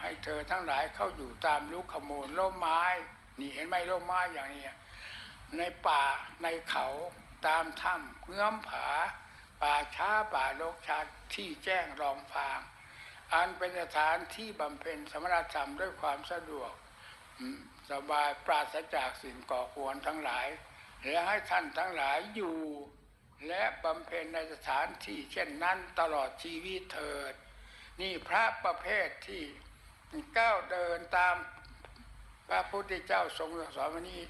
ให้เธอทั้งหลายเข้าอยู่ตามลูกขมูลร่มไม้ นี่เห็นไหมร่มไม้อย่างนี้ในป่าในเขาตามถ้ำเงื้อมผา ป่าช้าป่าโลกชัดที่แจ้งรองฟาง อันเป็นสถานที่บำเพ็ญสมณธรรมด้วยความสะดวกสบายปราศจากสิ่งก่อควรทั้งหลาย และให้ท่านทั้งหลายอยู่ และบำเพ็ญในสถานที่เช่นนั้นตลอดชีวิตเถิด นี่พระประเภทที่ ก้าวเดินตามพระพุทธเจ้าทรงสอนวันนี้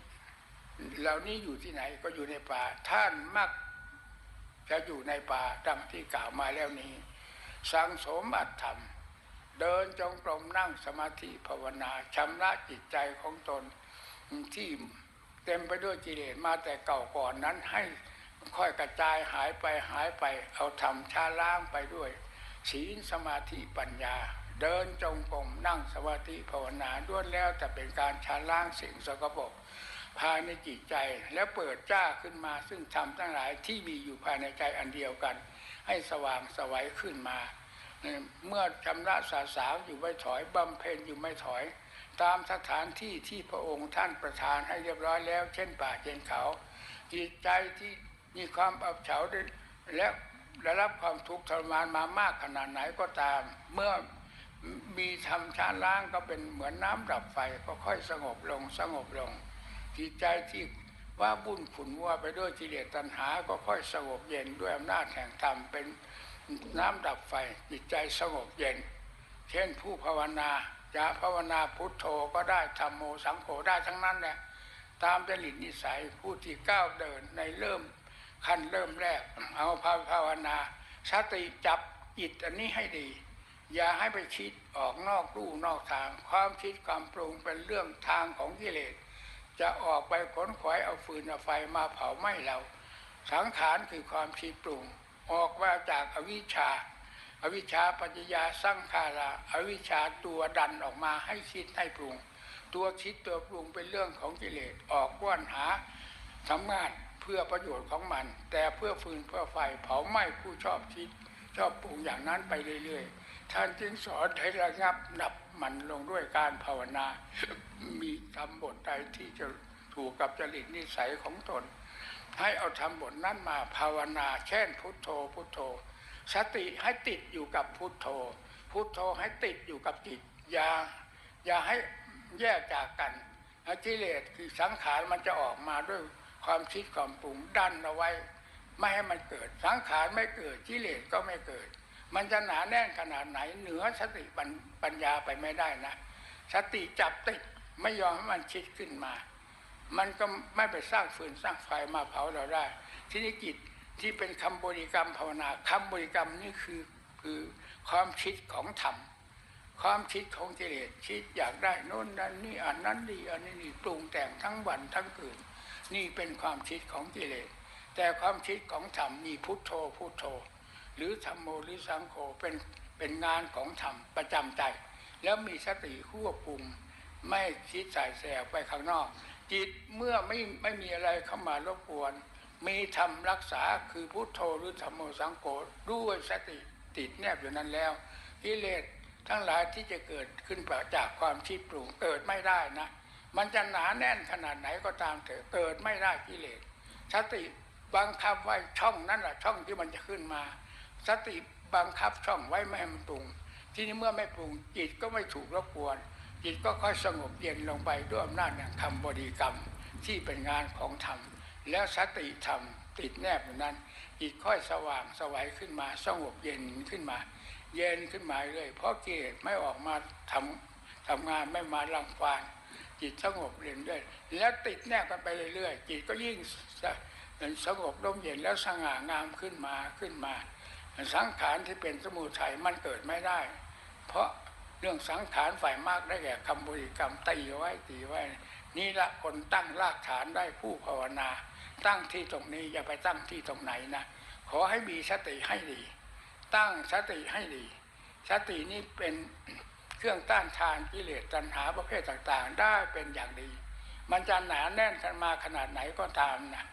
เหล่านี้อยู่ที่ไหนก็อยู่ในป่า ท่านมักจะอยู่ในป่าดังที่กล่าวมาแล้วนี้ สังสมอัตธรรม เดินจงกรมนั่งสมาธิภาวนาชำระจิตใจของตนที่เต็มไปด้วยกิเลสมาแต่เก่าก่อนนั้นให้ค่อยกระจายหายไปหายไปเอาธรรมชาล้างไปด้วยศีลสมาธิปัญญา เดินจงกรมนั่งสมาธิภาวนาด้วนแล้วแต่เป็นการชาล้างสิ่งสกปรกภายในจิตใจแล้วเปิดจ้าขึ้นมาซึ่งธรรมทั้งหลายที่มีอยู่ภายในใจอันเดียวกัน ให้สว่างสวัยขึ้นมา เมื่อชำระสาสาวอยู่ไม่ถอยบำเพ็ญอยู่ไม่ถอย ตามสถานที่ที่พระองค์ท่านประทานให้เรียบร้อยแล้ว เช่นป่าเช่นเขา จิตใจที่มีความอับเฉาและได้รับความทุกข์ทรมานมามากขนาดไหนก็ตาม เมื่อ มีทำชาล้างก็เป็นเหมือนน้ำดับไฟก็ค่อยสงบลงสงบลง จิตใจที่ว่าบุ่นขุนวัวไปด้วยกิเลสตัณหา ก็ค่อยสงบเย็นด้วยอำนาจแห่งธรรมเป็นน้ำดับไฟ จิตใจสงบเย็น เช่นผู้ภาวนาจะภาวนาพุทโธก็ได้ธรรมโมสังโฆได้ทั้งนั้นแหละตามจริตนิสัยผู้ที่ก้าวเดินในเริ่มขั้นเริ่มแรก เอาภาภาวนาสติจับจิตอันนี้ให้ดี อย่าให้ไปคิดออกนอกลู่นอกทาง ความคิดความปรุงเป็นเรื่องทางของกิเลส จะออกไปขนขวายเอาฟืนเอาไฟมาเผาไหม้เรา สังขารคือความคิดปรุง ออกมาจากอวิชชา อวิชชาปัญญาสร้างขาราอวิชชาตัวดันออกมาให้คิดให้ปรุง ตัวคิดตัวปรุงเป็นเรื่องของกิเลสออกก้อนหาทำงานเพื่อประโยชน์ของมัน แต่เพื่อฟืนเพื่อไฟเผาไหม้ผู้ชอบคิด ชอบปรุงอย่างนั้นไปเรื่อยๆ ท่านจึงสอนให้ระงับดับมันลงด้วยการภาวนา มีทำบทใดที่จะถูกกับจริตนิสัยของตน ให้เอาทำบทนั้นมาภาวนา เช่น พุทโธ พุทโธ สติให้ติดอยู่กับพุทโธ พุทโธให้ติดอยู่กับจิต อย่าอย่าให้แยกจากกันกิเลสคือสังขารมันจะออกมาด้วยความคิดความปรุงดันเอาไว้ ไม่ให้มันเกิด สังขารไม่เกิดกิเลสก็ไม่เกิด มันจะหนาแน่นขนาดไหนเหนือสติปัญปญญาไปไม่ได้นะ สติจับติดไม่ยอมให้มันคิดขึ้นมา มันก็ไม่ไปสร้างฟืนสร้างไฟมาเผาเราได้ ทีนี้จิตที่เป็นคำบริกรรมภาวนาคำบริกรรมนี่คือคือความคิดของธรรม ความคิดของกิเลสคิดอยากได้โน่นนั่นนี่อันนั้นดีอันนี้นี่ปรุงแต่งทั้งวันทั้งคืน นี่เป็นความคิดของกิเลสแต่ความคิดของธรรมมีพุทโธพุทโธ หรือธรรมโมหรือสังโฆเป็นเป็นงานของธรรมประจำใจ แล้วมีสติควบคุมไม่คิดใส่แสบไปข้างนอก จิตเมื่อไม่ไม่มีอะไรเข้ามารบกวน มีธรรมรักษาคือพุทโธหรือธรรมโมสังโฆด้วยสติติดแนบอยู่นั้นแล้วกิเลสทั้งหลายที่จะเกิดขึ้นจากความคิดปรุงเกิดไม่ได้นะ มันจะหนาแน่นขนาดไหนก็ตามเถอะเกิดไม่ได้กิเลสสติบังคับไว้ช่องนั้นแหละช่องที่มันจะขึ้นมา สติบังคับช่องไว้ไม่ให้มันปรุง ที่นี้เมื่อไม่ปรุงจิตก็ไม่ถูกรบกวน จิตก็ค่อยสงบเย็นลงไปด้วยอำนาจแห่งคำบริกรรมที่เป็นงานของธรรม แล้วสติธรรมติดแนบอยู่นั้นจิตค่อยสว่างสวัยขึ้นมาสงบเย็นขึ้นมา เย็นขึ้นมาเรื่อยเพราะกิเลสไม่ออกมาทำทำงานไม่มาลังควานจิตสงบเย็นด้วยแล้วติดแนบกันไปเรื่อยๆจิตก็ยิ่งสงบร่มเย็นแล้วสง่างามขึ้นมาขึ้นมา สังขารที่เป็นสมุทัยมันเกิดไม่ได้ เพราะเรื่องสังขารฝ่ายมากได้แก่คำบริกรรมตีไว้ตีไว้ นี่ละคนตั้งรากฐานได้ผู้ภาวนา ตั้งที่ตรงนี้อย่าไปตั้งที่ตรงไหนนะขอให้มีสติให้ดี ตั้งสติให้ดี สตินี้เป็นเครื่องต้านทานกิเลสตัณหาประเภทต่างๆ ได้เป็นอย่างดี มันจะหนาแน่นกันมาขนาดไหนก็ตามนะ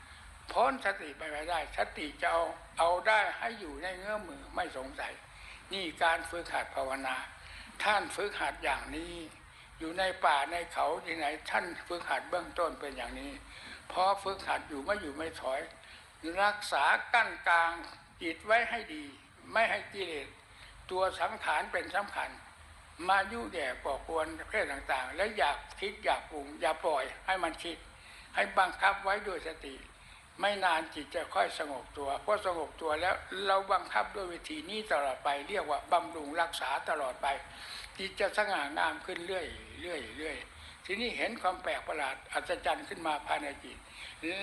พ้นสติไปไม่ได้ สติจะเอาเอาได้ให้อยู่ในเงื้อมือไม่สงสัย นี่การฝึกหัดภาวนา ท่านฝึกหัดอย่างนี้ อยู่ในป่าในเขาที่ไหน ท่านฝึกหัดเบื้องต้นเป็นอย่างนี้พอฝึกหัดอยู่ไม่อยู่ไม่ถอย รักษากั้นกลางจิตไว้ให้ดี ไม่ให้กิเลสตัวสังขารเป็นสำคัญ มายุ่แย่ก่อกวนเพศต่างๆ และอยากคิดอยากปรุง อย่าปล่อยให้มันคิด ให้บังคับไว้ด้วยสติ ไม่นานจิตจะค่อยสงบตัวพอสงบตัวแล้วเราบังคับด้วยวิธีนี้ตลอดไป เรียกว่าบำรุงรักษาตลอดไป จิตจะสง่างามขึ้นเรื่อยเรื่อยเรื่อยทีนี้เห็นความแปลกประหลาดอัศจรรย์ขึ้นมาภายในจิต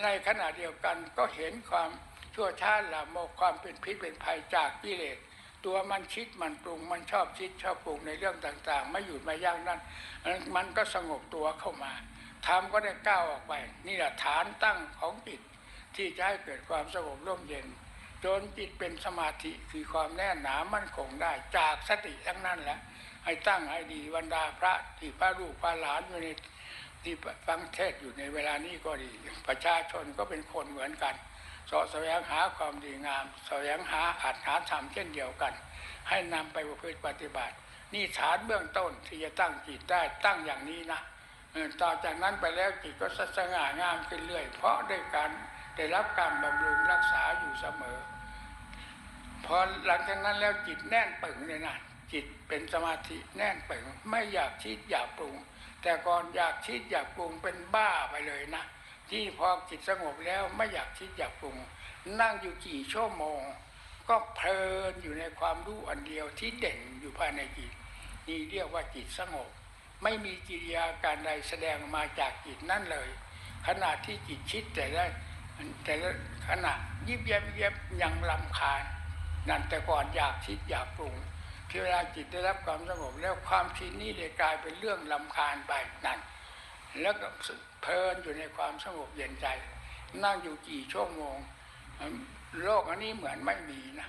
ในขณะเดียวกันก็เห็นความชั่วช้าละโมกความเป็นพิษเป็นภัยจากกิเลสตัวมันคิดมันปรุงมันชอบคิดชอบปรุงในเรื่องต่าง ๆ ไม่หยุดไม่ยั้งนั่นมันก็สงบตัวเข้ามาธรรมก็ได้ก้าวออกไป นี่แหละฐานตั้งของจิต ที่จะให้เกิดความสงบร่มเย็น จนจิตเป็นสมาธิคือความแน่นหนามั่นคงได้จากสติทั้งนั้นแหละให้ตั้งให้ดีบรรดาพระที่พระลูกพระหลานอยู่ในที่ฟังเทศอยู่ในเวลานี้ก็ดี ประชาชนก็เป็นคนเหมือนกันสาะแสวงหาความดีงามแสวงหาอาจหาธรรมเช่นเดียวกัน ให้นำไปประพฤติปฏิบัติ นี่ฐานเบื้องต้นที่จะตั้งจิตได้ตั้งอย่างนี้นะต่อจากนั้นไปแล้วจิตก็สง่างามขึ้นเรื่อย เพราะด้วยการ ได้รับการบำรุงรักษาอยู่เสมอ พอหลังจากนั้นแล้วจิตแน่นปึงเลยนะจิตเป็นสมาธิแน่นปึงไม่อยากคิดอยากปรุง แต่ก่อนอยากคิดอยากปรุงเป็นบ้าไปเลยนะที่พอจิตสงบแล้วไม่อยากคิดอยากปรุง นั่งอยู่กี่ชั่วโมง ก็เพลินอยู่ในความรู้อันเดียวที่เด่นอยู่ภายในจิต นี่เรียกว่าจิตสงบ ไม่มีกิริยาการใดแสดงมาจากจิตนั่นเลย ขณะที่จิตคิดแต่ละ แต่ละขณะยิบเย็บเย็บยังลำคาญนั่นแต่ก่อนอยากคิดอยากปรุงที่เวลาจิตได้รับความสงบแล้วความคิดนี้เลยกลายเป็นเรื่องลำคาญไปนั่นแล้วก็เพลินอยู่ในความสงบเย็นใจ นั่งอยู่กี่ชั่วโมง โลกอันนี้เหมือนไม่มีนะ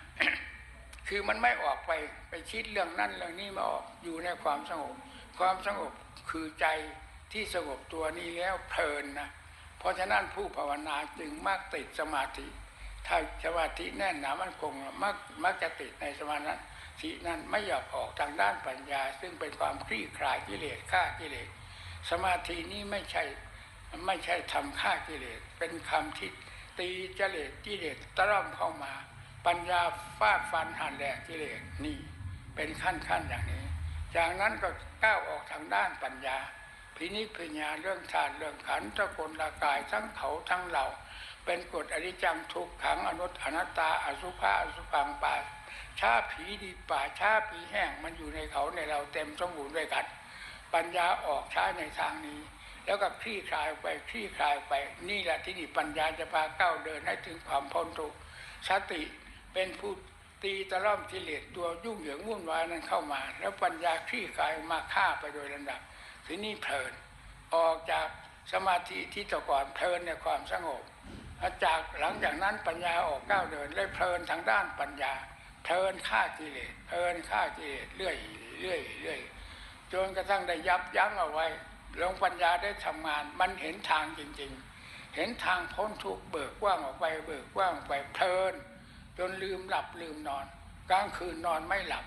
คือมันไม่ออกไปไปคิดเรื่องนั้นเรื่องนี้มาออกอยู่ในความสงบ ความสงบคือใจที่สงบตัวนี้แล้วเพลินนะ ราะฉะนั้นผู้ภาวนาจึงมักติดสมาธิ ถ้าสมาธิแน่นหนามันคงมักมักจะติดในสมาธินั้นไม่อยากออกทางด้านปัญญา ซึ่งเป็นความคลี่คลายกิเลสฆ่ากิเลสสมาธินี้ไม่ใช่ไม่ใช่ทำฆ่ากิเลสเป็นคำที่ตีเจเลสกิเลสตร่อมเข้ามา ปัญญาฟาดฟันหันแหลกกิเลสนี่เป็นขั้นขั้นอย่างนี้ จากนั้นก็ก้าวออกทางด้านปัญญา พินิจพิญญาเรื่องธาตุเรื่องขันธ์ตะกลละกายทั้งเขาทั้งเราเป็นกฎอริจังทุกขังอนุตอนัตตาอสุภาอสุพังป่าชาผีดีป่าชาผีแห้งมันอยู่ในเขาในเราเต็มสมบูรณ์ด้วยกัน ปัญญาออกใช้ในทางนี้ แล้วก็คลี่คลายไปคลี่คลายไปนี่แหละที่นี่ปัญญาจะพาก้าวเดินให้ถึงความพ้นทุกข์สติเป็นผู้ตีตะล่อมกิเลสตัวยุ่งเหยิงวุ่นวายนั้นเข้ามา แล้วปัญญาคลี่คลายมาฆ่าไปโดยลำดับ ทีนี้เพลินออกจากสมาธิที่ต่ก่อนเพลินในความสงบจากหลังจากนั้นปัญญาออกก้าวเดินเลยเพลินทางด้านปัญญาเพลินฆ่ากิเลสเพลินฆ่ากิเลสเรื่อยเรื่อยเรื่อยจนกระทั่งได้ยับยั้งเอาไว้ลงปัญญาได้ทำงาน มันเห็นทางจริง ๆ เห็นทางพ้นทุกเบิกกว้างออกไปเบิกกว้างออกไปเพลิน จนลืมหลับลืมนอน กลางคืนนอนไม่หลับ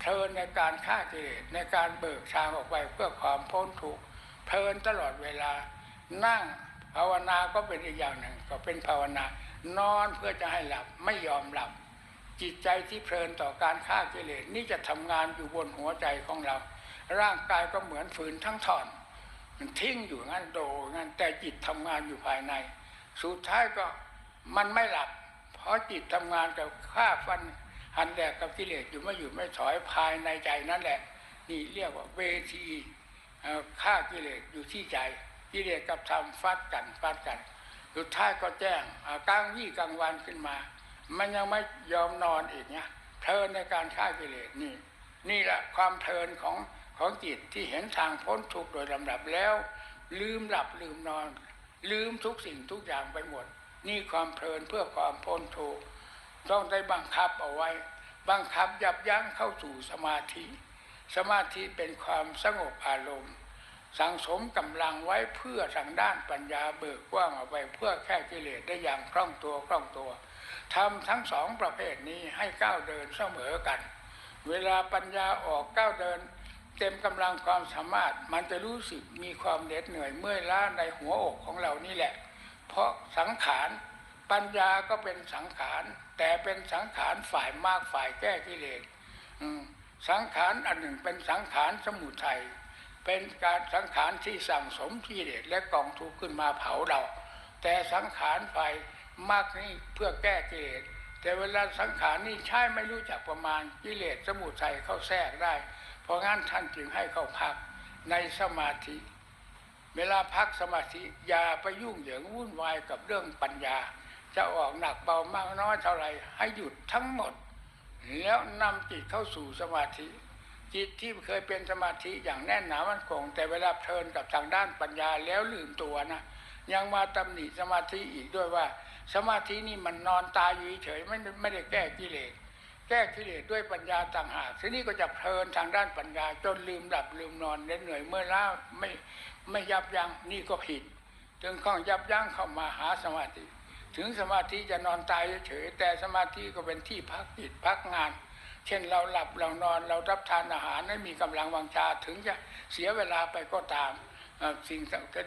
เพลินในการฆ่ากิเลสในการเบิกทางออกไปเพื่อความพ้นทุกข์เพลินตลอดเวลา นั่งภาวนาก็เป็นอีกอย่างหนึ่ง ก็เป็นภาวนานอนเพื่อจะให้หลับไม่ยอมหลับ จิตใจที่เพลินต่อการฆ่ากิเลสนี่จะทำงานอยู่บนหัวใจของเรา ร่างกายก็เหมือนฝืนทั้งถอน มันทิ้งอยู่งั้นโดงั้นแต่จิตทำงานอยู่ภายใน สุดท้ายก็มันไม่หลับ เพราะจิตทำงานกับฆ่าฟัน หันแดกกับกิเลสอยู่ไม่อยู่ไม่ถอยภายในใจนั่นแหละ นี่เรียกว่าเวทีฆ่ากิเลสอยู่ที่ใจกิเลสกับธรรมฟัดกันฟัดกันสุดท้ายก็แจ้งกลางวี่กลางวันขึ้นมา มันยังไม่ยอมนอนอีกเนี่ยเพลินในการฆ่ากิเลสนี่ นี่แหละความเพลินของของจิตที่เห็นทางพ้นทุกข์โดยลำดับแล้ว ลืมหลับลืมนอน ลืมทุกสิ่งทุกอย่างไปหมด นี่ความเพลินเพื่อความพ้นทุกข์ ต้องได้บังคับเอาไว้ บังคับยับยั้งเข้าสู่สมาธิ สมาธิเป็นความสงบอารมณ์ สังสมกำลังไว้เพื่อทางด้านปัญญาเบิกกว้างออกไปเพื่อแค่กิเลสได้อย่างคล่องตัวคล่องตัวทำทั้งสองประเภทนี้ให้ก้าวเดินเสมอกัน เวลาปัญญาออกก้าวเดิน เต็มกำลังความสามารถมันจะรู้สึกมีความเหน็ดเหนื่อยเมื่อยล้าในหัวอกของเรานี่แหละ เพราะสังขารปัญญาก็เป็นสังขาร แต่เป็นสังขารฝ่ายมากฝ่ายแก้กิเลสสังขารอันหนึ่งเป็นสังขารสมุทัยเป็นการสังขารที่สั่งสมกิเลสและกองทุกข์ขึ้นมาเผาเรา แต่สังขารฝ่ายมากนี่เพื่อแก้กิเลสแต่เวลาสังขารนี่ใช้ไม่รู้จักประมาณกิเลสสมุทัยเข้าแทรกได้ เพราะงั้นท่านจึงให้เข้าพักในสมาธิ เวลาพักสมาธิอย่าไปยุ่งเหยิงวุ่นวายกับเรื่องปัญญา จะออกหนักเบามากน้อยเท่าไหรให้หยุดทั้งหมด แล้วนำจิตเข้าสู่สมาธิ จิตที่เคยเป็นสมาธิอย่างแน่นหนามันคงแต่เวลาเพลินกับทางด้านปัญญาแล้วลืมตัวนะยังมาตำหนิสมาธิอีกด้วยว่า สมาธินี่มันนอนตายอยู่เฉยไม่ไม่ได้แก้กิเลสแก้กิเลสด้วยปัญญาต่างหากทีนี้ก็จะเพลินทางด้านปัญญา จนลืมหลับลืมนอนเหนื่อยเมื่อล้าไม่ไม่ยับยั้งนี่ก็ผิด จึงข้องยับยั้งเข้ามาหาสมาธิ ถึงสมาธิจะนอนตายเฉยแต่สมาธิก็เป็นที่พักจิตพักงาน เช่นเราหลับเรานอนเรารับทานอาหารไม่มีกำลังวังชาถึงจะเสียเวลาไปก็ตามสิ่ง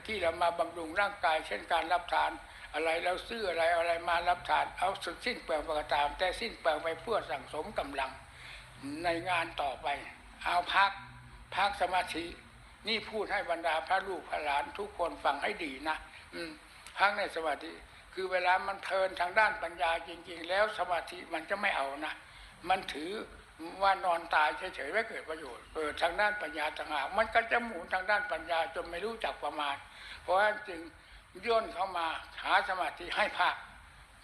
ที่เรามาบำรุงร่างกาย เช่นการรับทานอะไรเราซื้ออะไรอะไรมารับทานเอาสุดสิ้นเปลืองไปก็ตาม แต่สิ้นเปลืองไปเพื่อสั่งสมกำลังในงานต่อไป เอาพักพักสมาธินี่พูดให้บรรดาพระลูกพระหลานทุกคนฟังให้ดีนะอืมพักในสมาธิ คือเวลามันเพลินทางด้านปัญญาจริง ๆ แล้วสมาธิมันจะไม่เอานะ มันถือว่านอนตายเฉยๆไม่เกิดประโยชน์เปิดทางด้านปัญญาต่างหากมันก็จะหมุนทางด้านปัญญาจนไม่รู้จักประมาณ เพราะฉะนั้นจึงย่นเข้ามาหาสมาธิให้พัก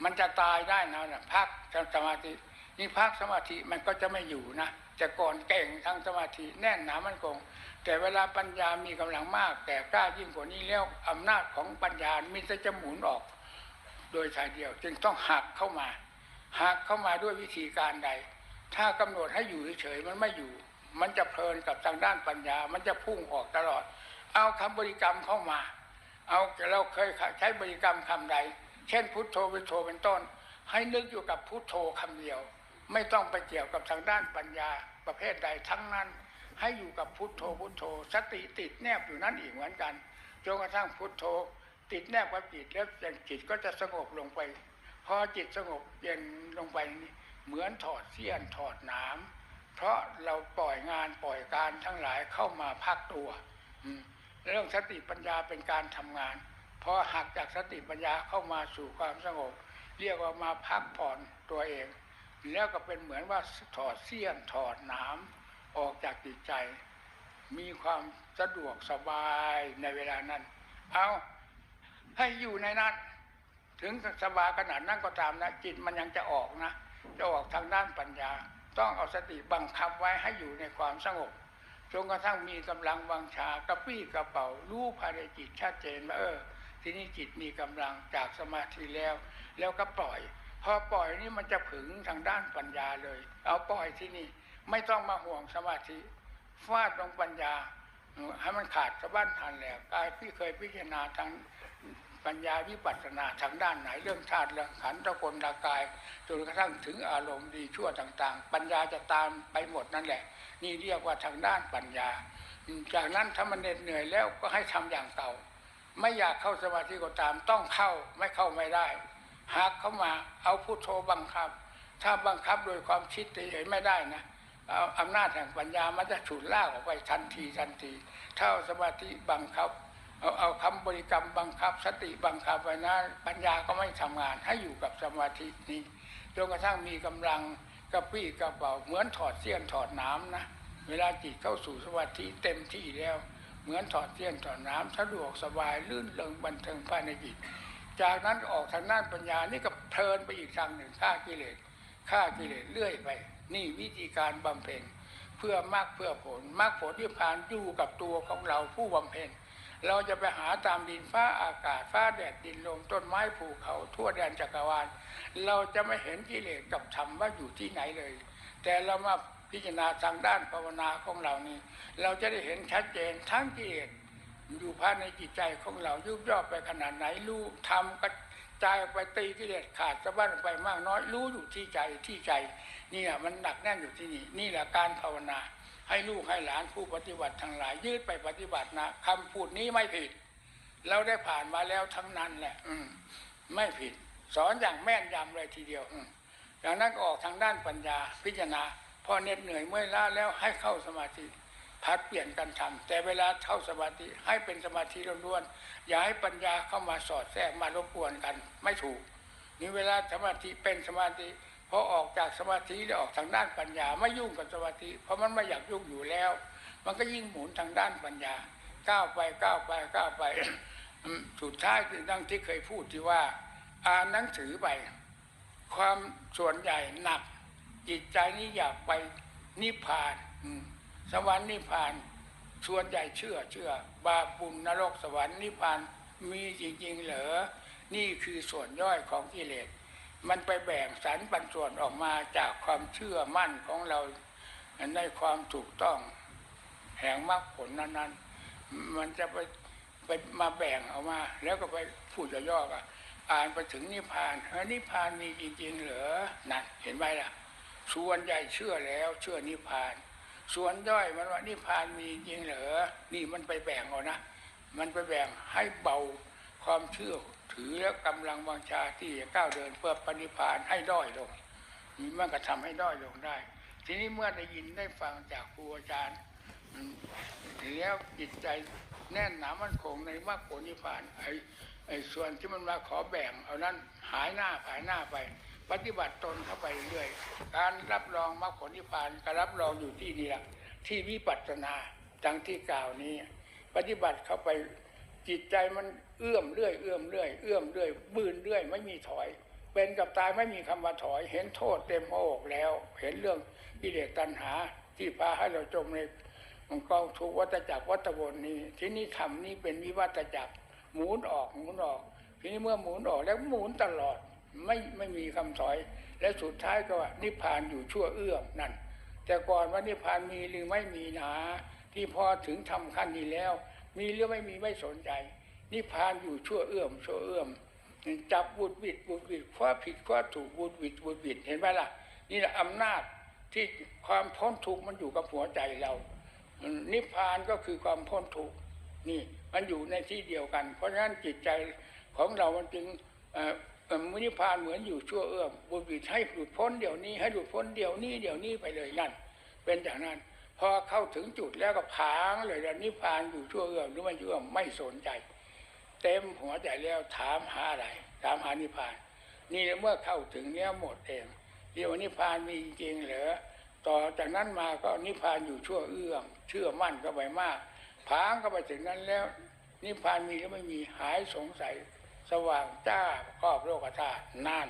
มันจะตายได้นะนะพักสมาธินี่พักสมาธิมันก็จะไม่อยู่นะจะก่อนเก่งทางสมาธิแน่นหนามันคง แต่เวลาปัญญามีกำลังมาก แต่กล้ายิ่งกว่านี้แล้วอำนาจของปัญญามีแต่จะหมุนออก โดยชายเดียว จึงต้องหักเข้ามาหักเข้ามาด้วยวิธีการใด ถ้ากำหนดให้อยู่เฉยๆมันไม่อยู่ มันจะเพลินกับทางด้านปัญญา มันจะพุ่งออกตลอด เอาคำบริกรรมเข้ามา เอาเราเคยใช้บริกรรมคำใด เช่นพุทโธพุทโธเป็นต้น ให้นึกอยู่กับพุทโธคำเดียว ไม่ต้องไปเกี่ยวกับทางด้านปัญญาประเภทใดทั้งนั้น ให้อยู่กับพุทโธพุทโธ สติติดแนบอยู่นั่นอีกเหมือนกันจนกระทั่งพุทโธ ติดแนบกับจิตแล้วอย่างจิตก็จะสงบลงไป พอจิตสงบเย็นลงไปนี่เหมือนถอดเสี้ยนถอดหน้ำเพราะเราปล่อยงานปล่อยการทั้งหลายเข้ามาพักตัวเรื่องสติปัญญาเป็นการทำงานพอหักจากสติปัญญาเข้ามาสู่ความสงบ เรียกว่ามาพักผ่อนตัวเอง แล้วก็เป็นเหมือนว่าถอดเสี้ยนถอดหน้ำออกจากจิตใจ มีความสะดวกสบายในเวลานั้น เอา ให้อยู่ในนั้น ถึงสบายขนาดนั้นก็ตามนะจิตมันยังจะออกนะ จะออกทางด้านปัญญา ต้องเอาสติบังคับไว้ให้อยู่ในความสงบจนกระทั่งมีกำลังวังชากระปี้กระเป๋ารู้ภายในจิตชัดเจนว่าเออ ทีนี้จิตมีกำลังจากสมาธิแล้ว แล้วก็ปล่อย พอปล่อยนี่มันจะผึงทางด้านปัญญาเลย เอาปล่อยที่นี่ไม่ต้องมาห่วงสมาธิฟาดลงปัญญาให้มันขาดสะบั้นทันแล้วกายพี่เคยพิจารณาทาง ปัญญาวิปัสสนาทางด้านไหนเรื่องชาติเรื่องขันธ์ตะกลตากายจนกระทั่งถึงอารมณ์ดีชั่วต่างๆ ปัญญาจะตามไปหมดนั่นแหละ นี่เรียกว่าทางด้านปัญญา จากนั้นถ้ามันเหน็ดเหนื่อยแล้วก็ให้ทำอย่างเก่าไม่อยากเข้าสมาธิก็ตามต้องเข้าไม่เข้าไม่ได้ หากเข้ามาเอาพุโทโธบังคับ ถ้าบังคับโดยความคิดเฉยไม่ได้นะเอาอำนาจแห่งปัญญามันจะฉุดลากออกไปทันทีทันทีถ้าเอาสมาธิบังคับ เอาเอาคำบริกรรมบังคับสติบังคับไว้นะปัญญาก็ไม่ทำงาน ให้อยู่กับสมาธินี้จนกระทั่งมีกำลังกระปี้กระเป๋าเหมือนถอดเสี้ยนถอดน้ำนะเวลาจิตเข้าสู่สมาธิเต็มที่แล้ว เหมือนถอดเสี้ยนถอดน้ำสะดวกสบายลื่นเริงบันเทิงภายในจิตจากนั้นออกทางด้านปัญญานี่ก็เพลินไปอีกทางหนึ่งฆ่ากิเลสฆ่ากิเลสเรื่อยไป นี่วิธีการบำเพ็ญเพื่อมรรคเพื่อผลมรรคผลที่ผ่านอยู่กับตัวของเราผู้บำเพ็ญ เราจะไปหาตามดินฟ้าอากาศฟ้าแดดดินลมต้นไม้ภูเขาทั่วแดนจักรวาล เราจะไม่เห็นกิเลสกับธรรมว่าอยู่ที่ไหนเลย แต่เรามาพิจารณาทางด้านภาวนาของเรานี่เราจะได้เห็นชัดเจนทั้งกิเลสอยู่ภายในจิตใจของเรายุบย่อไปขนาดไหนรู้ทำกระจายไปตีกิเลสขาดสะบั้นไปมากน้อยรู้อยู่ที่ใจที่ใจนี่แหละมันหนักแน่นอยู่ที่นี่นี่แหละการภาวนา ให้ลูกให้หลานผู้ปฏิบัติทั้งหลายยืดไปปฏิบัตินะคำพูดนี้ไม่ผิด เราได้ผ่านมาแล้วทั้งนั้นแหละอืมไม่ผิด สอนอย่างแม่นยำเลยทีเดียว อืมจากนั้นก็ออกทางด้านปัญญาพิจารณาพอเหน็ดเหนื่อยเมื่อยล้าแล้วให้เข้าสมาธิพัดเปลี่ยนกันทำแต่เวลาเข้าสมาธิให้เป็นสมาธิล้วนๆอย่าให้ปัญญาเข้ามาสอดแทรกมารบกวนกัน ไม่ถูกนี่เวลาสมาธิเป็นสมาธิ พอออกจากสมาธิแล้วออกทางด้านปัญญา ไม่ยุ่งกับสมาธิ เพราะมันไม่อยากยุ่งอยู่แล้ว มันก็ยิ่งหมุนทางด้านปัญญา ก้าวไปก้าวไปก้าวไป สุดท้ายคือดังที่เคยพูดที่ว่า อ่านหนังสือไป ความส่วนใหญ่หนัก จิตใจนี้อยากไปนิพพานสวรรค์นิพพานส่วนใหญ่เชื่อเชื่อ บาปบุญนรกสวรรค์นิพพานมีจริงๆเหรอนี่คือส่วนย่อยของกิเลส มันไปแบ่งสรรปันส่วนออกมาจากความเชื่อมั่นของเราในความถูกต้อง แห่งมรรคผลนั้นๆ มันจะไปไปมาแบ่งออกมา แล้วก็ไปพูดย่อๆกันอ่านไปถึงนิพพานเออนิพพานมีจริงๆเหรอนั่นเห็นไหมล่ะ ส่วนใหญ่เชื่อแล้วเชื่อนิพพาน ส่วนย่อยมันว่านิพพานมีจริงเหรอนี่มันไปแบ่งเอานะ มันไปแบ่งให้เบาความเชื่อ ถือและกำลังวังชาที่จะก้าวเดินเพื่อปณิพานให้ด้อยลงนี่มันก็ทำให้ด้อยลงได้ ทีนี้เมื่อได้ยินได้ฟังจากครูอาจารย์แล้วจิตใจแน่นหนามันคงในมรรคผลนิพพานไอ้ไอ้ส่วนที่มันมาขอแบ่งเอานั้นหายหน้าหายหน้าไป ปฏิบัติตนเข้าไปเรื่อยการรับรองมรรคผลนิพพานการรับรองอยู่ที่นี่แหละที่วิปัสสนาดังที่กล่าวนี้ ปฏิบัติเข้าไปจิตใจมัน เอื้อมเรื่อยเอื้อมเรื่อยเอื้อมเรื่อยบืนเรื่อยไม่มีถอย เป็นกับตายไม่มีคำว่าถอย เห็นโทษเต็มหัวอกแล้ว เห็นเรื่องกิเลสตัณหา ที่พาให้เราจมในกองทุกวัฏจักรวัฏวนนี้ ที่นี่ทำนี้เป็นวิวัฏจักรหมุนออกหมุนออก ทีนี้เมื่อหมุนออกแล้วหมุนตลอดไม่ไม่มีคำถอย และสุดท้ายก็ว่านิพพานอยู่ชั่วเอื้อมนั่น แต่ก่อนว่านิพพานมีหรือไม่มีหนาที่พอถึงทำขั้นนี้แล้ว มีหรือไม่มีไม่สนใจ นิพพานอยู่ชั่วเอื้อมชั่วเอื้อมจับบุดบิดบุดบิดคว้าผิดคว้าถูกบุดบิดบุดบิดเห็นไหมล่ะ นี่แหละอำนาจที่ความพ้นทุกข์มันอยู่กับหัวใจเรา นิพพานก็คือความพ้นทุกข์นี่มันอยู่ในที่เดียวกัน เพราะฉะนั้นจิตใจของเรามันจึงเอ่อเอ่อนิพานเหมือนอยู่ชั่วเอื้อมบุดบิดให้หลุดพ้นเดี๋ยวนี้ให้หลุดพ้นเดี๋ยวนี้เดี๋ยวนี้ไปเลยนั่นเป็นอย่างนั้น พอเข้าถึงจุดแล้วก็พางเลยแล้วนิพพานอยู่ชั่วเอื้อมหรือไม่ชั่วเอื้อมไม่สนใจ เต็มหัวใจแล้วถามหาอะไรถามหานิพพาน นี่เมื่อเข้าถึงเนี้ยหมดเองเรียกว่านิพพานมีจริงเหรอต่อจากนั้นมาก็นิพพานอยู่ชั่วเอื้อมเชื่อมั่นก็ไปมากผางก็ไปถึงนั้นแล้ว นิพพานมีหรือไม่มีหายสงสัย สว่างจ้าครอบโลกธาตุนั่น